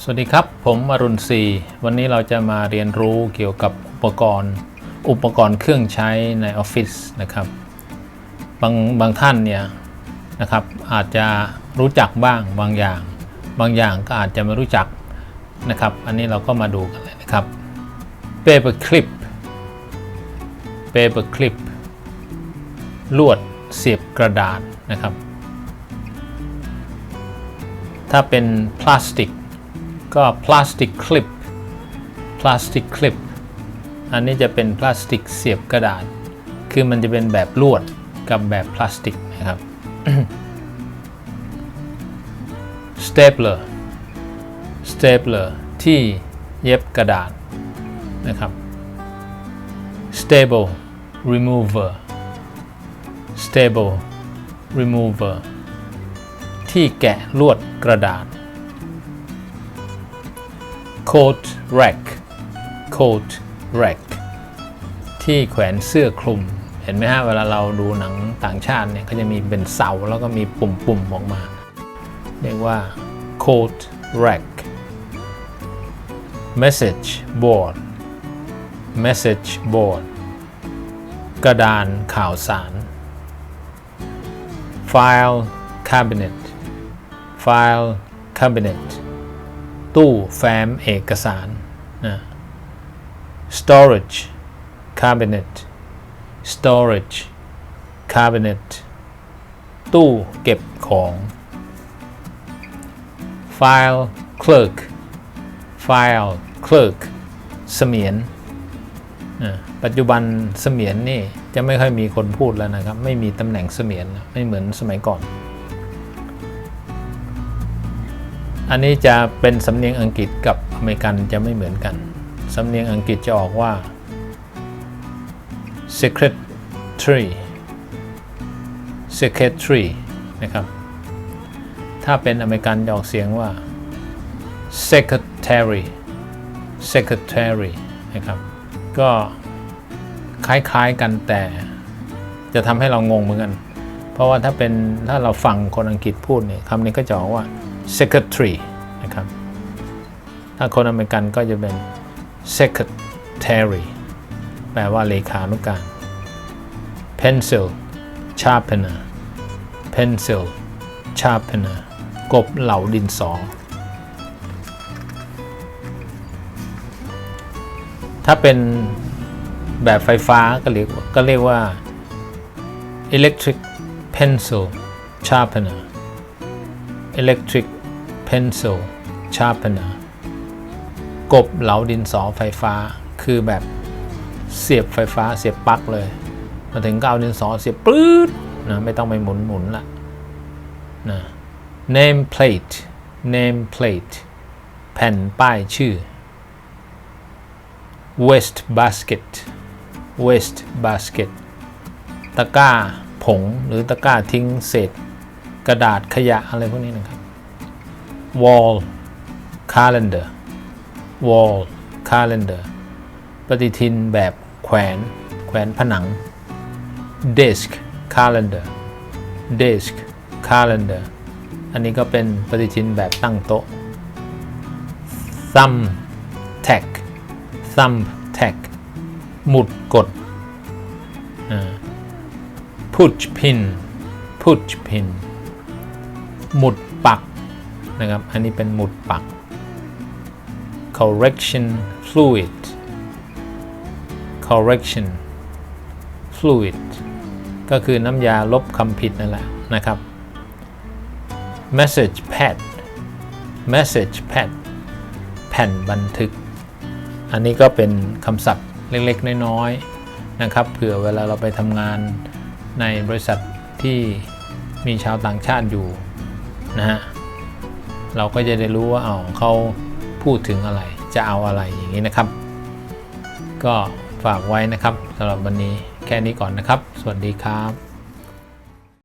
สวัสดีครับ ผมอรุณศรีวันนี้เราจะมาเรียนรู้เกี่ยวกับอุปกรณ์ อุปกรณ์เครื่องใช้ในออฟฟิศนะครับ บางบางท่านเนี่ยนะครับอาจจะรู้จักบ้างบางอย่าง บางอย่างก็อาจจะไม่รู้จักนะครับ อันนี้เราก็มาดูกันเลยนะครับ paper clip paper clip ลวดเสียบกระดาษนะครับ ถ้าเป็นพลาสติกก็พลาสติกคลิปพลาสติกคลิปอันนี้จะเป็นพลาสติกเสียบกระดาษ คือมันจะเป็นแบบลวดกับแบบพลาสติกนะครับ stapler stapler ที่เย็บกระดาษนะครับ stable remover stable remover ที่แกะลวดกระดาษ coat rack coat rack ที่แขวนเสื้อคลุม เห็นไหมฮะ เวลาเราดูหนังต่างชาติเนี่ยก็จะมีเป็นเสาแล้วก็มีปุ่มๆออกมา เรียกว่า coat rack message board message board กระดานข่าวสาร file cabinet file cabinet ตู้แฟ้มเอกสารนะ storage cabinet storage cabinet ตู้เก็บของ file clerk file clerk เสมียนปัจจุบันเสมียนนี่จะไม่ค่อยมีคนพูดแล้วนะครับ ไม่มีตำแหน่งเสมียนไม่เหมือนสมัยก่อน อันนี้จะเป็นสำเนียงอังกฤษกับอเมริกันจะไม่เหมือนกัน สำเนียงอังกฤษจะออกว่า secretary secretary นะครับ ถ้าเป็นอเมริกันจะออกเสียงว่า secretary secretary นะครับ ก็คล้ายๆกันแต่จะทำให้เรางงเหมือนกัน เพราะว่าถ้าเป็นถ้าเราฟังคนอังกฤษพูดเนี่ยคำนี้ก็จะออกว่า secretary นะครับ ถ้าคนอเมริกันก็จะเป็น secretary แปลว่าเลขานุการ pencil sharpener pencil sharpener กบเหลาดินสอ ถ้าเป็นแบบไฟฟ้าก็เรียกก็เรียกว่า electric pencil sharpener electric pencil sharpener กบเหลาดินสอไฟฟ้า คือแบบเสียบไฟฟ้าเสียบปลั๊กเลย มาถึงก็เอาดินสอเสียบปื๊ดนะไม่ต้องไปหมุนหมุนละนะ name plate name plate แผ่นป้ายชื่อ waste basket waste basket ตะกร้าผงหรือตะกร้าทิ้งเศษ กระดาษขยะอะไรพวกนี้นะครับ wall calendar wall calendar ปฏิทินแบบแขวนแขวนผนัง desk calendar desk calendar อันนี้ก็เป็นปฏิทินแบบตั้งโต๊ะ thumb tack thumb tack หมุดกด push pin push pin หมุด นะครับ อันนี้เป็นหมุดปัก correction fluid correction fluid ก็คือน้ำยาลบคำผิดนั่นแหละนะครับ message pad message pad แผ่นบันทึก อันนี้ก็เป็นคำศัพท์เล็กๆ น้อยๆนะครับ เผื่อเวลาเราไปทำงานในบริษัทที่มีชาวต่างชาติอยู่นะฮะ เราก็จะได้รู้ว่าอ๋อเขาพูดถึงอะไร จะเอาอะไรอย่างนี้นะครับ ก็ฝากไว้นะครับสำหรับวันนี้แค่นี้ก่อนนะครับ สวัสดีครับ